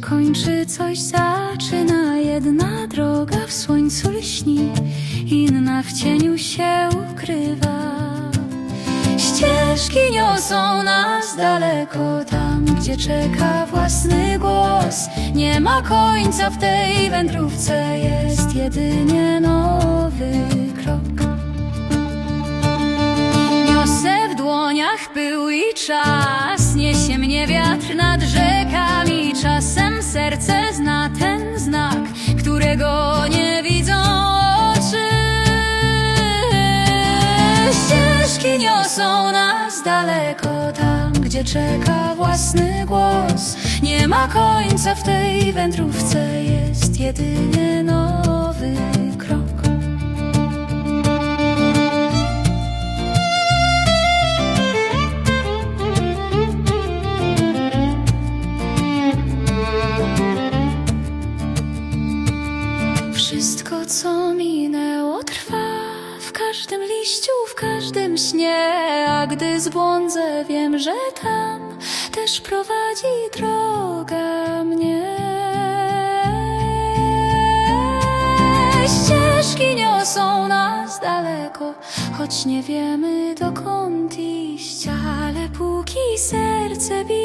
kończy, coś zaczyna. Jedna droga w słońcu lśni, inna w cieniu się ukrywa. Ścieżki niosą nas daleko tam, gdzie czeka własny głos. Nie ma końca w tej wędrówce, jest jedynie nowy krok. Niosę w dłoniach pył i czas, niesie mnie wiatr nad rzekami. Ścieżki niosą nas daleko tam, gdzie czeka własny głos. Nie ma końca w tej wędrówce, jest jedynie nowy krok. Wszystko, co minęło, trwa każdym liściu, w każdym śnie. A gdy zbłądzę, wiem, że tam też prowadzi droga mnie. Ścieżki niosą nas daleko, choć nie wiemy dokąd iść, ale póki serce bije,